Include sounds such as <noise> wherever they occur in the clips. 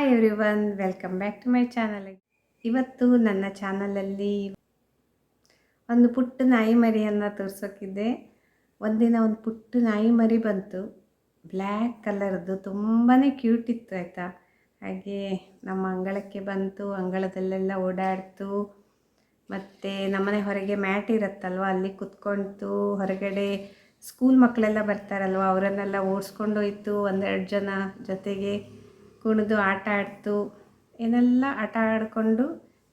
One welcome back to my channel ಇವತ್ತು ನನ್ನ ಚಾನಲಲ್ಲಿ ಒಂದು ಪುಟ್ಟ ನಾಯಿ ಮರಿಯನ್ನು ತೋರಿಸೋಕ್ಕಿದ್ದೆ ಒಂದಿನ ಒಂದು ಪುಟ್ಟ ನಾಯಿ ಮರಿ ಬಂತು. ಬ್ಲ್ಯಾಕ್ ಕಲರ್ದು ತುಂಬಾ ಕ್ಯೂಟ್ ಇತ್ತು ಆಯಿತಾ? ಹಾಗೆ ನಮ್ಮ ಅಂಗಳಕ್ಕೆ ಬಂತು, ಅಂಗಳದಲ್ಲೆಲ್ಲ ಓಡಾಡ್ತು. ಮತ್ತು ನಮ್ಮನೆ ಹೊರಗೆ ಮ್ಯಾಟ್ ಇರುತ್ತಲ್ವ, ಅಲ್ಲಿ ಕುತ್ಕೊಳ್ತು ಹೊರಗಡೆ ಸ್ಕೂಲ್ ಮಕ್ಕಳೆಲ್ಲ ಬರ್ತಾರಲ್ವ, ಅವರನ್ನೆಲ್ಲ ಓಡಿಸ್ಕೊಂಡೋಯ್ತು ಒಂದೆರಡು ಜನ ಜೊತೆಗೆ ಕುಣಿದು ಆಟ ಆಡ್ತು. ಏನೆಲ್ಲ ಆಟ ಆಡಿಕೊಂಡು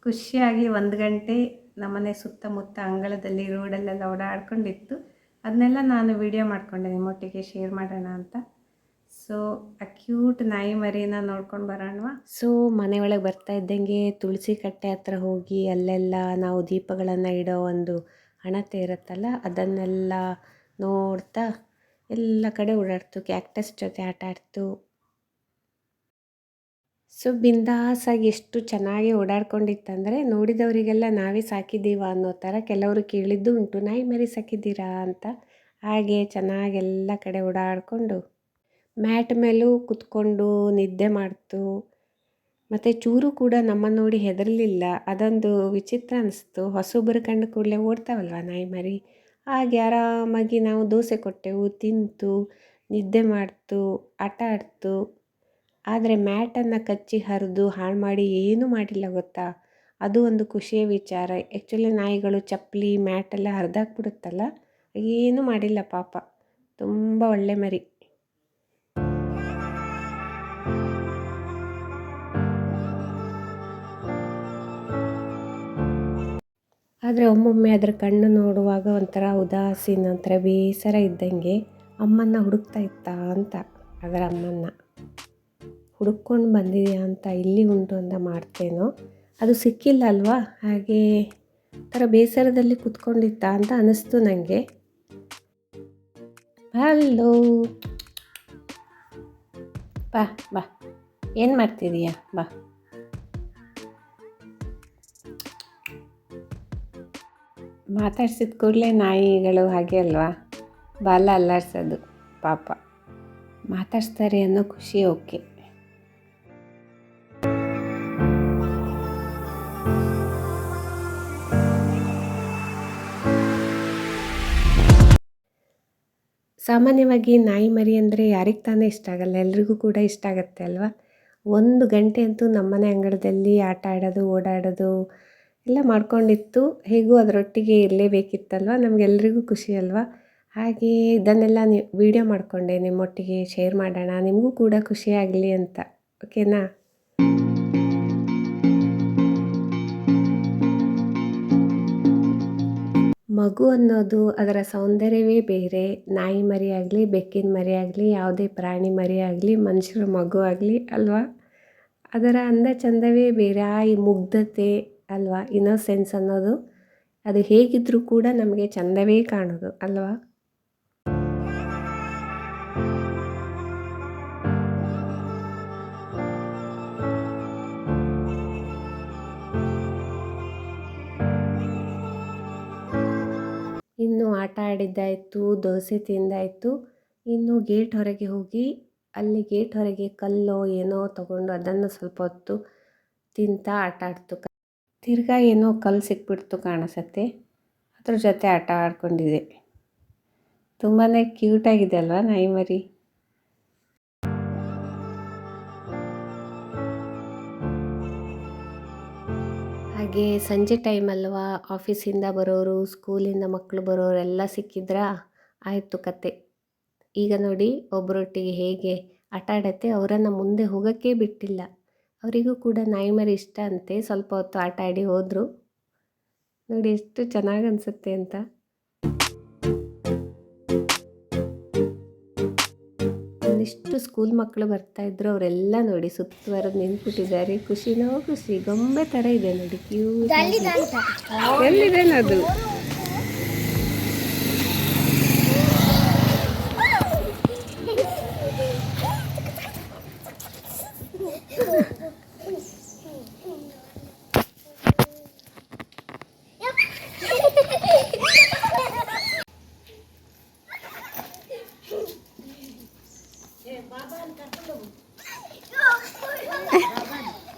ಖುಷಿಯಾಗಿ ಒಂದು ಗಂಟೆ ನಮ್ಮನೆ ಸುತ್ತಮುತ್ತ ಅಂಗಳದಲ್ಲಿ, ರೋಡಲ್ಲೆಲ್ಲ ಓಡಾಡ್ಕೊಂಡಿತ್ತು. ಅದನ್ನೆಲ್ಲ ನಾನು ವಿಡಿಯೋ ಮಾಡಿಕೊಂಡೆ, ನಿಮ್ಮೊಟ್ಟಿಗೆ ಶೇರ್ ಮಾಡೋಣ ಅಂತ. ಸೊ ಆ ಕ್ಯೂಟ್ ನಾಯಿ ಮರಿನ ನೋಡ್ಕೊಂಡು ಬರೋಣವಾ? ಸೊ ಮನೆ ಒಳಗೆ ಬರ್ತಾ ಇದ್ದಂಗೆ ತುಳಸಿ ಕಟ್ಟೆ ಹತ್ರ ಹೋಗಿ ಅಲ್ಲೆಲ್ಲ ನಾವು ದೀಪಗಳನ್ನು ಇಡೋ ಒಂದು ಹಣತೆ ಇರುತ್ತಲ್ಲ, ಅದನ್ನೆಲ್ಲ ನೋಡ್ತಾ ಎಲ್ಲ ಕಡೆ ಓಡಾಡ್ತು. ಕ್ಯಾಕ್ಟಸ್ ಜೊತೆ ಆಟ ಆಡ್ತು. ಸೊ ಬಿಂದಾಸಾಗಿ ಎಷ್ಟು ಚೆನ್ನಾಗಿ ಓಡಾಡ್ಕೊಂಡಿತ್ತಂದರೆ ನೋಡಿದವರಿಗೆಲ್ಲ ನಾವೇ ಸಾಕಿದ್ದೀವ ಅನ್ನೋ ಥರ ಕೆಲವರು ಕೇಳಿದ್ದು ಉಂಟು. ನಾಯಿ ಮರಿ ಸಾಕಿದ್ದೀರಾ ಅಂತ. ಹಾಗೆ ಚೆನ್ನಾಗೆಲ್ಲ ಕಡೆ ಓಡಾಡಿಕೊಂಡು ಮ್ಯಾಟ್ ಮೇಲೂ ಕುತ್ಕೊಂಡು ನಿದ್ದೆ ಮಾಡ್ತು. ಮತ್ತು ಚೂರು ಕೂಡ ನಮ್ಮ ನೋಡಿ ಹೆದರಲಿಲ್ಲ. ಅದೊಂದು ವಿಚಿತ್ರ ಅನಿಸ್ತು. ಹೊಸೊಬ್ಬರು ಕಂಡು ಕೂಡಲೇ ಓಡ್ತಾವಲ್ವ ನಾಯಿ ಮರಿ? ಹಾಗೆ ಆರಾಮಾಗಿ ನಾವು ದೋಸೆ ಕೊಟ್ಟೆವು, ತಿಂತು, ನಿದ್ದೆ ಮಾಡ್ತು, ಆಟ ಆಡ್ತು. ಆದರೆ ಮ್ಯಾಟನ್ನು ಕಚ್ಚಿ ಹರಿದು ಹಾಳು ಮಾಡಿ ಏನೂ ಮಾಡಿಲ್ಲ ಗೊತ್ತಾ? ಅದು ಒಂದು ಖುಷಿಯ ವಿಚಾರ. ಆ್ಯಕ್ಚುಲಿ ನಾಯಿಗಳು ಚಪ್ಪಲಿ, ಮ್ಯಾಟೆಲ್ಲ ಹರಿದಾಕ್ಬಿಡುತ್ತಲ್ಲ? ಏನೂ ಮಾಡಿಲ್ಲ ಪಾಪ. ತುಂಬ ಒಳ್ಳೆ ಮರಿ. ಆದರೆ ಒಮ್ಮೊಮ್ಮೆ ಅದರ ಕಣ್ಣು ನೋಡುವಾಗ ಒಂಥರ ಉದಾಸೀನ, ಒಂಥರ ಬೇಸರ ಇದ್ದಂಗೆ ಅಮ್ಮನ್ನ ಹುಡುಕ್ತಾ ಇತ್ತಾ ಅಂತ. ಅದರ ಅಮ್ಮನ್ನ. ಹುಡುಕ್ಕೊಂಡು ಬಂದಿದೆಯಾ ಅಂತ ಇಲ್ಲಿ ಉಂಟು ಅಂತ ಮಾಡ್ತೇನೋ. ಅದು ಸಿಕ್ಕಿಲ್ಲ ಅಲ್ವಾ ಹಾಗೆ ಥರ ಬೇಸರದಲ್ಲಿ ಕುತ್ಕೊಂಡಿತ್ತ ಅಂತ ಅನ್ನಿಸ್ತು ನನಗೆ ಹಲೋ. ಬಾ ಬಾ. ಏನು ಮಾಡ್ತಿದೀಯಾ? ಬಾ. ಮಾತಾಡ್ಸಿದ ಕೂಡಲೇ ನಾಯಿಗಳು ಹಾಗೆ ಅಲ್ವಾ? ಬಾಲ ಅಲ್ಲಾಡ್ಸೋದು, ಪಾಪ. ಮಾತಾಡ್ಸ್ತಾರೆ ಅನ್ನೋ ಖುಷಿ ಓಕೆ. ಸಾಮಾನ್ಯವಾಗಿ ನಾಯಿ ಮರಿ ಅಂದರೆ ಯಾರಿಗೆ ತಾನೇ ಇಷ್ಟ ಆಗಲ್ಲ, ಎಲ್ರಿಗೂ ಕೂಡ ಇಷ್ಟ ಆಗುತ್ತೆ ಅಲ್ವಾ? ಒಂದು ಗಂಟೆ ಅಂತೂ ನಮ್ಮನೆ ಅಂಗಳದಲ್ಲಿ ಆಟ ಆಡೋದು, ಓಡಾಡೋದು ಎಲ್ಲ ಮಾಡ್ಕೊಂಡಿತ್ತು. ಹೇಗೂ ಅದರೊಟ್ಟಿಗೆ ಇರಲೇಬೇಕಿತ್ತಲ್ವ? ನಮಗೆಲ್ರಿಗೂ ಖುಷಿ ಅಲ್ವಾ? ಹಾಗೆ ಇದನ್ನೆಲ್ಲ ನೀವು, ವೀಡಿಯೋ ಮಾಡಿಕೊಂಡೆ ನಿಮ್ಮೊಟ್ಟಿಗೆ ಶೇರ್ ಮಾಡೋಣ, ನಿಮಗೂ ಕೂಡ ಖುಷಿಯಾಗಲಿ ಅಂತ. ಓಕೆನಾ? ಮಗು ಅನ್ನೋದು ಅದರ ಸೌಂದರ್ಯವೇ ಬೇರೆ. ನಾಯಿ ಮರಿ ಆಗಲಿ, ಬೆಕ್ಕಿನ ಮರಿ ಆಗಲಿ, ಯಾವುದೇ ಪ್ರಾಣಿ ಮರಿ ಆಗಲಿ, ಮನುಷ್ಯರ ಮಗು ಆಗಲಿ ಅಲ್ವಾ? ಅದರ ಅಂದ ಚಂದವೇ ಬೇರೆ. ಆ ಈ ಮುಗ್ಧತೆ ಅಲ್ವಾ? ಇನ್ನೋಸೆನ್ಸ್ ಅನ್ನೋದು ಅದು ಹೇಗಿದ್ದರೂ ಕೂಡ ನಮಗೆ ಚಂದವೇ ಕಾಣೋದು ಅಲ್ವಾ? ಆಡಿದ್ದಾಯಿತು ದೋಸೆ ತಿಂದಾಯಿತು. ಇನ್ನು ಗೇಟ್ ಹೊರಗೆ ಹೋಗಿ, ಅಲ್ಲಿ ಗೇಟ್ ಹೊರಗೆ ಕಲ್ಲೋ ಏನೋ ತಗೊಂಡು ಅದನ್ನು ಸ್ವಲ್ಪ ಹೊತ್ತು ತಿಂತಾ ಆಟ ಆಡ್ತು. ತಿರ್ಗಾ ಏನೋ ಕಲ್ಲು ಸಿಕ್ಬಿಡ್ತು ಕಾಣಿಸತ್ತೆ. ಅದ್ರ ಜೊತೆ ಆಟ ಆಡ್ಕೊಂಡಿದೆ ತುಂಬಾ ಕ್ಯೂಟಾಗಿದೆ ಅಲ್ವಾ ನಾಯಿ ಮರಿ? ಹಾಗೆ ಸಂಜೆ ಟೈಮ್ ಆಫೀಸಿಂದ ಬರೋರು ಸ್ಕೂಲಿಂದ ಮಕ್ಕಳು ಬರೋರು ಎಲ್ಲ ಸಿಕ್ಕಿದ್ರಾ? ಆಯಿತು ಕತೆ. ಈಗ ನೋಡಿ ಒಬ್ಬರೊಟ್ಟಿಗೆ ಹೇಗೆ ಆಟ ಆಡತ್ತೆ ಅವರನ್ನು ಮುಂದೆ ಹೋಗೋಕ್ಕೆ ಬಿಟ್ಟಿಲ್ಲ. ಅವರಿಗೂ ಕೂಡ ನಾಯಿ ಮರಿ ಇಷ್ಟ ಅಂತೆ. ಸ್ವಲ್ಪ ಹೊತ್ತು ಆಟ ಆಡಿ ಹೋದರು. ನೋಡಿ ಎಷ್ಟು ಚೆನ್ನಾಗಿ ಅನಿಸುತ್ತೆ ಅಂತ. ಎಷ್ಟು ಸ್ಕೂಲ್ ಮಕ್ಕಳು ಬರ್ತಾಯಿದ್ರು ಅವರೆಲ್ಲ ನೋಡಿ ಸುತ್ತುವರೆದು ನಿಂತ್ಬಿಟ್ಟಿದ್ದಾರೆ. ಖುಷಿನೋ ಖುಷಿ ಗೊಂಬೆ ಥರ ಇದೆ ನೋಡಿ ಕ್ಯೂ ಎಲ್ಲಿದೇನದು <laughs>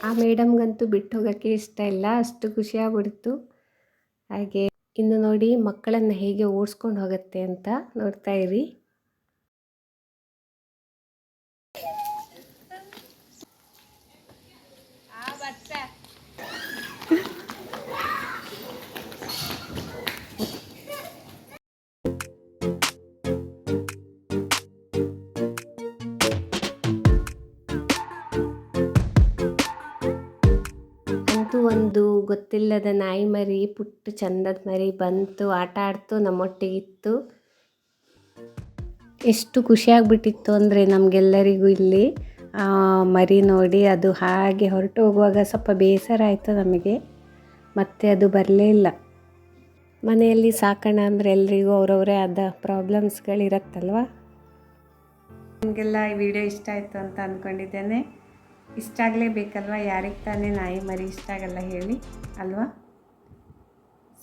ಆ ಮೇಡಮ್ಗಂತೂ ಬಿಟ್ಟು ಹೋಗೋಕ್ಕೆ ಇಷ್ಟ ಇಲ್ಲ, ಅಷ್ಟು ಖುಷಿಯಾಗ್ಬಿಡ್ತು. ಹಾಗೆ, ಇನ್ನು ನೋಡಿ ಮಕ್ಕಳನ್ನು ಹೇಗೆ ಓಡಿಸ್ಕೊಂಡು ಹೋಗುತ್ತೆ ಅಂತ ನೋಡ್ತಾ ಇರಿ. ಒಂದು ಗೊತ್ತಿಲ್ಲದ ನಾಯಿ ಮರಿ, ಪುಟ್ಟ ಚಂದದ ಮರಿ ಬಂತು, ಆಟ ಆಡ್ತು ನಮ್ಮೊಟ್ಟಿಗಿತ್ತು ಎಷ್ಟು ಖುಷಿಯಾಗ್ಬಿಟ್ಟಿತ್ತು ಅಂದರೆ ನಮಗೆಲ್ಲರಿಗೂ ಇಲ್ಲಿ. ಮರಿ ನೋಡಿ ಅದು ಹಾಗೆ ಹೊರಟು ಹೋಗುವಾಗ ಸ್ವಲ್ಪ ಬೇಸರ ಆಯಿತು ನಮಗೆ. ಮತ್ತೆ ಅದು ಬರಲೇ ಇಲ್ಲ. ಮನೆಯಲ್ಲಿ ಸಾಕೋಣ ಅಂದರೆ ಎಲ್ರಿಗೂ ಅವರವರೇ ಆದ ಪ್ರಾಬ್ಲಮ್ಸ್ಗಳಿರತ್ತಲ್ವ ನಿಮಗೆಲ್ಲ ಈ ವಿಡಿಯೋ ಇಷ್ಟ ಆಯಿತು ಅಂತ ಅಂದ್ಕೊಂಡಿದ್ದೇನೆ ಇಷ್ಟ ಆಗಲೇಬೇಕಲ್ವ? ಯಾರಿಗೆ ತಾನೇ ನಾಯಿ ಮರಿ ಇಷ್ಟ ಆಗಲ್ಲ ಹೇಳಿ, ಅಲ್ವಾ?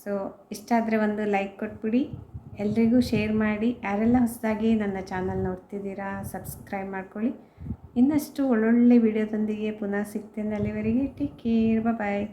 ಸೊ ಇಷ್ಟ ಆದರೆ ಒಂದು ಲೈಕ್ ಕೊಟ್ಬಿಡಿ. ಎಲ್ರಿಗೂ ಶೇರ್ ಮಾಡಿ. ಯಾರೆಲ್ಲ ಹೊಸದಾಗಿ ನನ್ನ ಚಾನಲ್ ನೋಡ್ತಿದ್ದೀರಾ ಸಬ್ಸ್ಕ್ರೈಬ್ ಮಾಡ್ಕೊಳ್ಳಿ. ಇನ್ನಷ್ಟು ಒಳ್ಳೊಳ್ಳೆ ವಿಡಿಯೋದೊಂದಿಗೆ ಪುನಃ ಸಿಗ್ತೇನೆ ಅಲ್ಲಿವರೆಗೆ. Take care bye